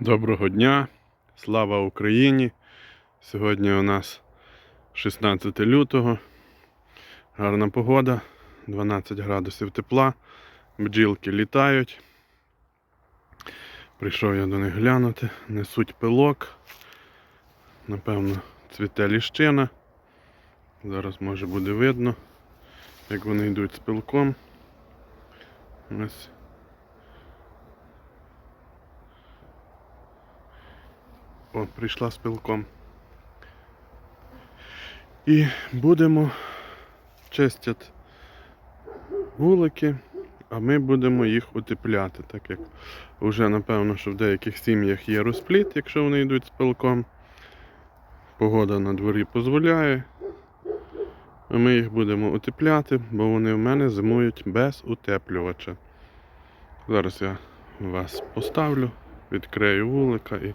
Доброго дня, слава Україні! Сьогодні у нас 16 лютого. Гарна погода, 12 градусів тепла, бджілки літають. Прийшов я до них глянути, несуть пилок. Напевно, цвіте ліщина. Зараз може буде видно, як вони йдуть з пилком. Ось О, прийшла з пилком. І будемо чистити вулики, а ми будемо їх утепляти, так як вже напевно, що в деяких сім'ях є розпліт, якщо вони йдуть з пилком. Погода на дворі дозволяє. А ми їх будемо утепляти, бо вони в мене зимують без утеплювача. Зараз я вас поставлю, відкрию вулика і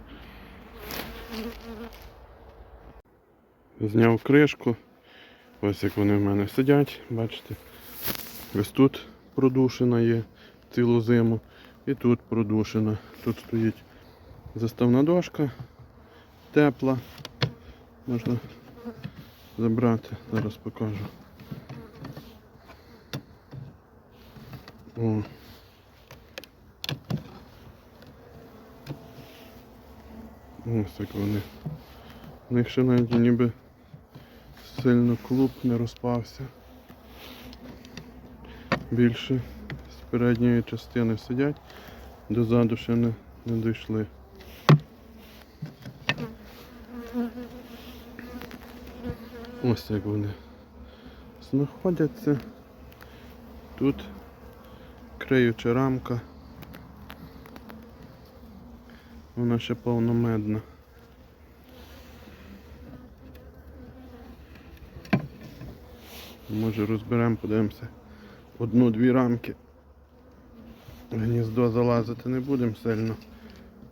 Зняв кришку. Ось як вони в мене сидять, бачите. Ось тут продушина є цілу зиму. І тут продушина. Тут стоїть заставна дошка, тепла. Можна забрати, зараз покажу. О. Ось як вони. У них ще навіть ніби сильно клуб не розпався. Більше з передньої частини сидять, дозаду ще не, не дійшли. Ось як вони знаходяться. Тут криюча рамка. Вона ще повномедна. Може розберемо, подивимося. Одну-дві рамки. Гніздо залазити не будемо сильно.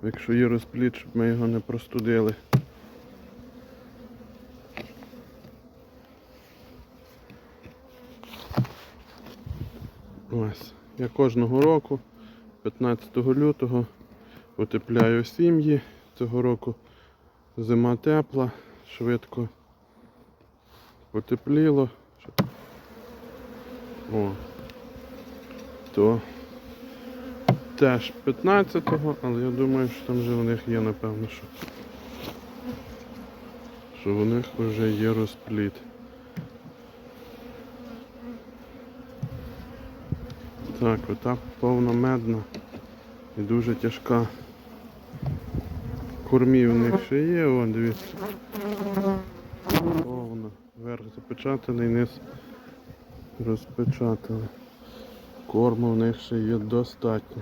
Якщо є розпліт, щоб ми його не простудили. Ось. Я кожного року, 15 лютого, утепляю сім'ї. Цього року зима тепла, швидко потепліло. О. То теж 15-го, але я думаю, що там вже у них є, напевно, що. Що у них вже є розпліт. Так, ота повномедна і дуже тяжка. Кормів у них ще є, о, дивіться. Повно. Верх запечатаний, низ розпечатали. Корму в них ще є достатньо.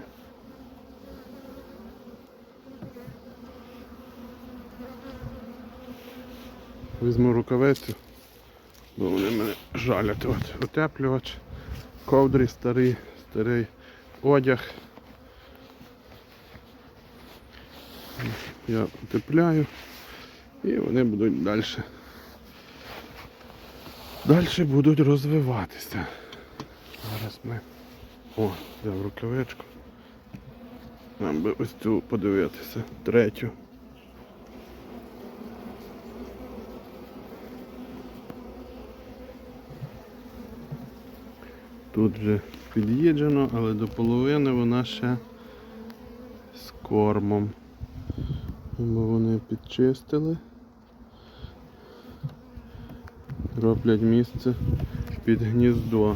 Візьму рукавицю, бо вони мене жалять. От, утеплювач, ковдрі старий, старий одяг. Я утепляю і вони будуть далі. Далі будуть розвиватися. Зараз ми... О, взяв рукавичку. Нам би ось цю подивитися. Третю. Тут вже під'їджено, але до половини вона ще з кормом. Бо вони підчистили. роблять місце під гніздо.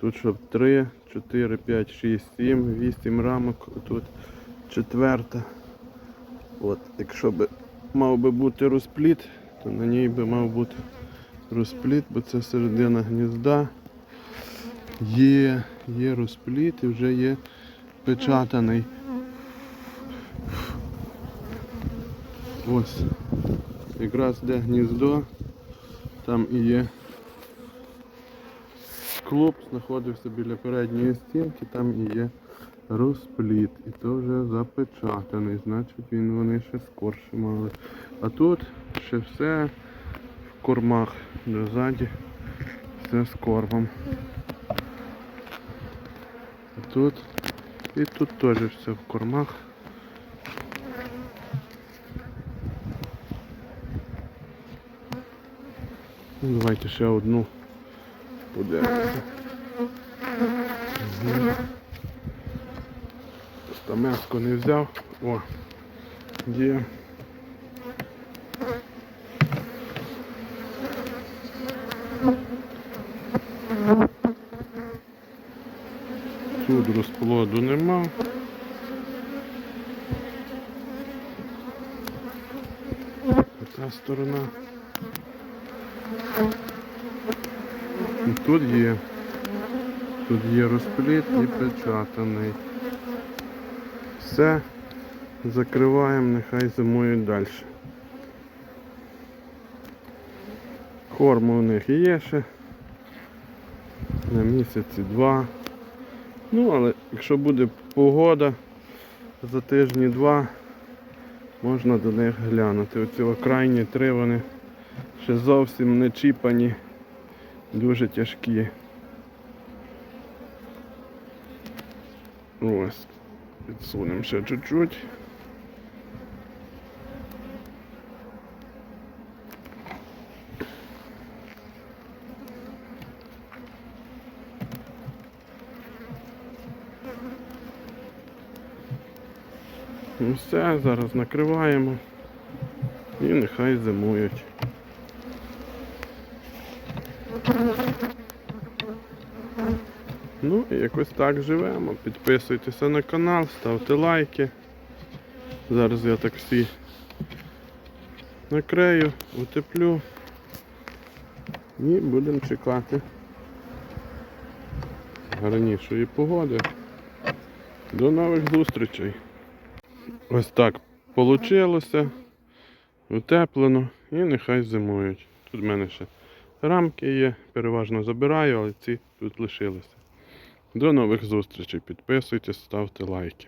Тут щоб 3, 4, 5, 6, 7, 8 рамок, тут четверта. От, Якщо б мав би бути розпліт, то на ній би мав бути розпліт, бо це середина гнізда. Є, є розпліт і вже є печатаний. Ось. Якраз де гніздо. Там і є клуб, знаходився біля передньої стінки, там і є розпліт. І то вже запечатаний, значить він вони ще скорше мали. А тут ще все в кормах, дозаді все з кормом. А тут і тут теж все в кормах. Ну, Давайте ще одну подивимося. Стамеску не взяв. О, є. Тут розплоду нема. Та сторона. Тут є. Тут є розпліт і печатаний. Все. Закриваємо, нехай зимують далі. Корму у них є ще. На місяці два. Ну, але якщо буде погода за тижні два, можна до них глянути. Оці крайні три вони ще зовсім не чіпані, дуже тяжкі. Ось, підсунемо ще чуть-чуть. Ну все, зараз накриваємо і нехай зимують. Ну і якось так живемо. Підписуйтеся на канал, ставте лайки. Зараз я так всі накрию, утеплю і будемо чекати гарнішої погоди. До нових зустрічей! Ось так вийшло. Утеплено і нехай зимують. Тут в мене ще рамки є, переважно забираю, але ці тут лишилися. До нових зустрічей. Підписуйтесь, ставте лайки.